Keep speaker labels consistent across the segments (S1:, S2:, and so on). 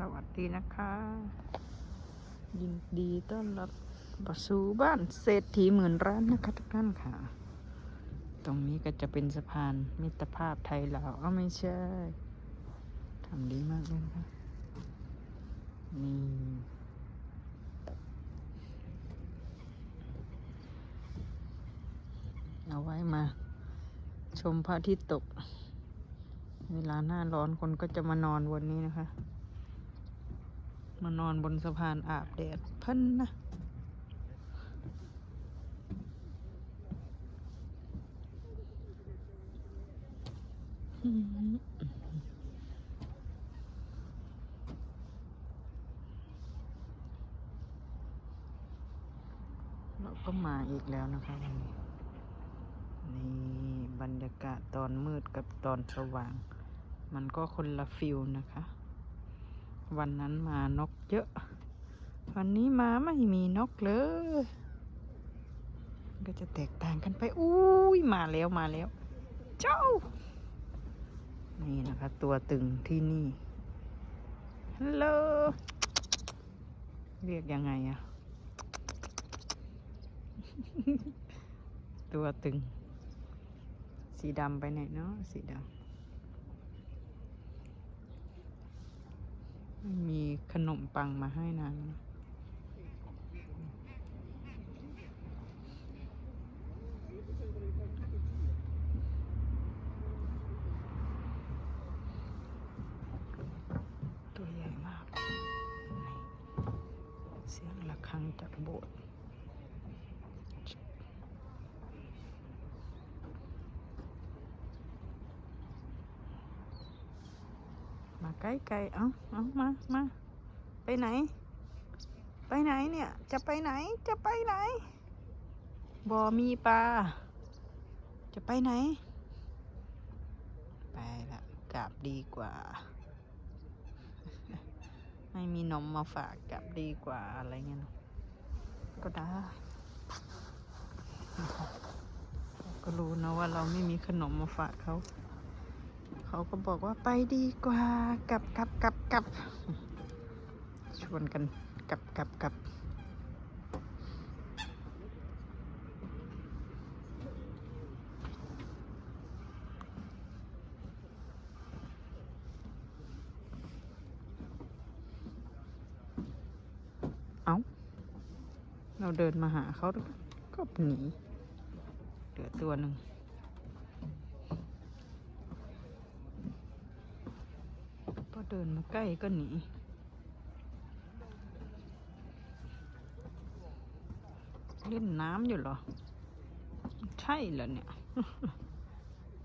S1: สวัสดีนะคะ ยินดีต้อนรับบสู่บ้านเศรษฐีหมื่นร้านนะคะทุกท่านค่ะ ตรงนี้ก็จะเป็นสะพานมิตรภาพไทยลาวเอาไม่ใช่ทำดีมากเลยนะคะนี่เอาไว้มา ชมพระอาทิตย์ตก เวลาหน้าร้อนคนก็จะมานอนบนนี้นะคะ มานอนบนสะพานอาบแดดเพิ่นนะเราก็มาอีกแล้วนะคะวันนี้นี่บรรยากาศตอนมืดกับตอนสว่าง มันก็คนละฟิลนะคะ วันนั้นมานกเยอะ วันนี้มาไม่มีนกเลย ก็จะแตกต่างกันไป อุ้ยมาแล้วมาแล้ว เจ้า นี่นะคะ ตัวตึงที่นี่ฮัลโหลเรียกยังไงอะตัวตึง สีดำไปไหนเนาะสีดำ มีขนมปังมาให้นางนตัวใหญ่มาก เสียงะระฆังจากโบสถ์ มาใกล้ๆเอาเอามามาไปไหน ไปไหนเนี่ย จะไปไหนจะไปไหนบ่มีปลาจะไปไหน ไปละกลับดีกว่า ไม่มีนมมาฝากกลับดีกว่าอะไรเงี้ยนก็ได้ก็รู้นะว่าเราไม่มีขนมมาฝากเขา เขาก็บอกว่าไปดีกว่ากลับกลับกลับกลับชวนกันกลับกลับกลับเอาเราเดินมาหาเขาก็หนีเหลือตัวหนึ่ง พอเดินมาใกล้ก็หนีเล่นน้ำอยู่เหรอ ใช่เหรอเนี่ย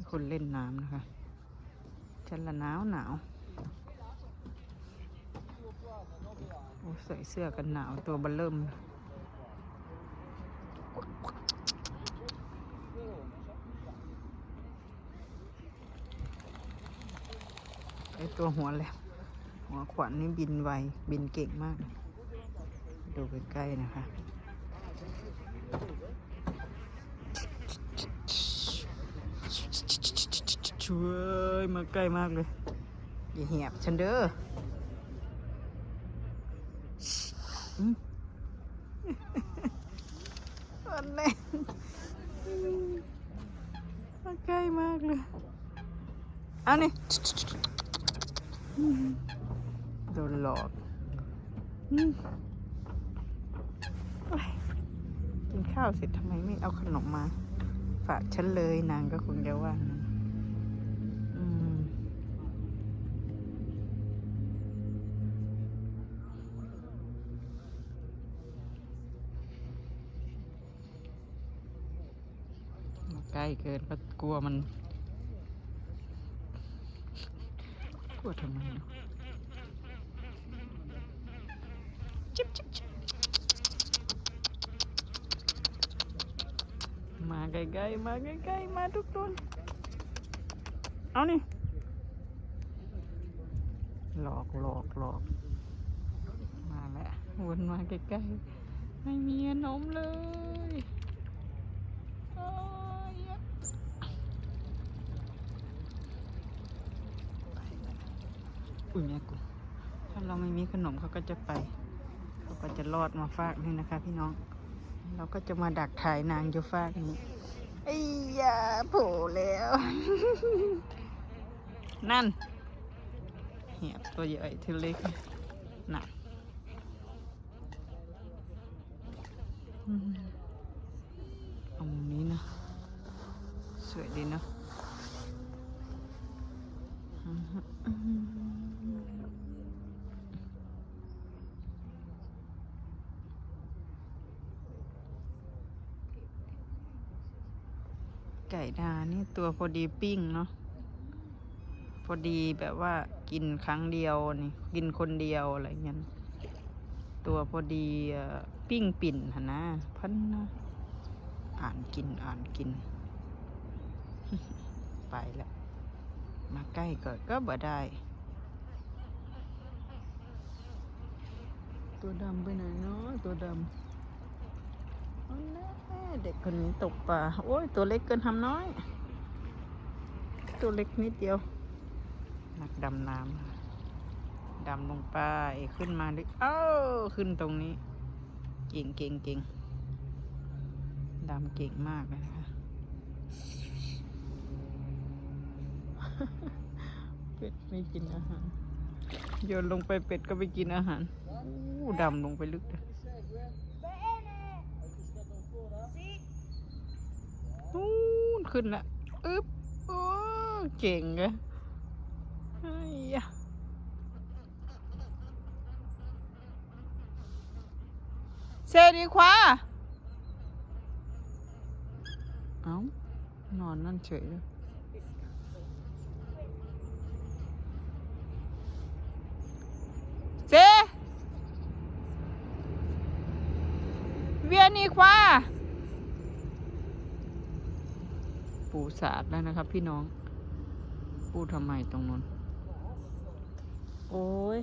S1: คนเล่นน้ำนะคะฉันละหนาวหนาวโอ้ใส่เสื้อกันหนาวตัวเบลเริ่ม ไอตัวหัวแหลม หัวขวัญนี่บินไว บินเก่งมากเลยดูใกล้ๆนะคะช่วยมาใกล้มากเลย อย่าเหียบฉันเด้อวันแน่มาใกล้มากเลย เอานี่ หลอกกินข้าวเสร็จทำไมไม่เอาขนมมา ฝากฉันเลยนางก็คงจะว่างั้นอืมมาใกล้เกินก็กลัวมัน กลัวทำไมเนาะ จิ๊บจิ๊บจิ๊บมาใกล้ๆมาใกล้ๆมาทุกคน เอานี่ หลอกหลอกหลอก มาแล้ววนมาใกล้ๆ ไม่มีขนมเลยอุ้ยแม่กูถ้าเราไม่มีขนมเขาก็จะไป ก็จะรอดมาฟากนี่นะคะ พี่น้อง เราก็จะมาดักถ่ายนางอยู่ฟากนี้ไอ้ยาโผล่แล้ว นั่นเหียบตัวใหญ่ทีเล็กน่ะอืมเอามุมนี้นะ สวยดีเนอะอืมอืม ไก่ดานี่ตัวพอดีปิ้งเนาะพอดีแบบว่ากินครั้งเดียวนี่ กินคนเดียวอะไรเงี้ยตัวพอดีปิ้งปิ่นหนนะพันนะอ่านกินอ่านกิน ไปแล้วมาใกล้ก็ก็บ่ได้ ตัวดำไปไหนเนาะตัวดำ เด็กคนนี้ตกปลา โอ้ย ตัวเล็กเกินทำน้อย ตัวเล็กนิดเดียว นักดำน้ำดำลงไปขึ้นมาดิเอ้าขึ้นตรงนี้ เก่งเก่งเก่งดำเก่งมากเลยนะคะเป็ดไม่กินอาหาร โยนลงไปเป็ดก็ไปกินอาหารอู้ดำลงไปลึกเลยนู่น ขึ้นละอึ๊บโอ้เก่งเลยไอ้ยะเซดีควาเอ้านอนนั่นเฉยเลยเซเวียนีควา ปูสาดแล้วนะครับ พี่น้อง ปูทำไมตรงนู้นโอ้ย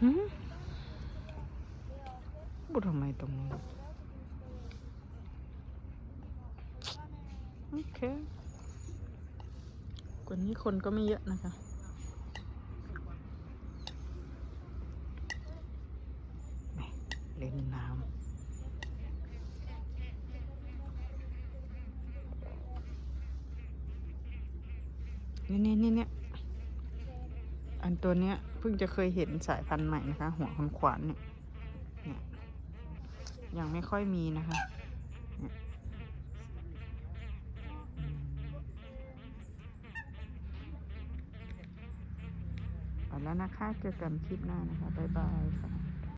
S1: หืมปูทำไมตรงนู้นโอเค กว่านี้คนก็ไม่เยอะนะคะ เล่นน้ำ นี่นี่นี่เนี่ยอันตัวเนี้ยเพิ่งจะเคยเห็นสายพันธุ์ใหม่นะคะ หัวคนขวานเนี่ยเนี่ยยังไม่ค่อยมีนะคะไปแล้วนะคะเจอกันคลิปหน้านะคะ บ๊ายบายค่ะ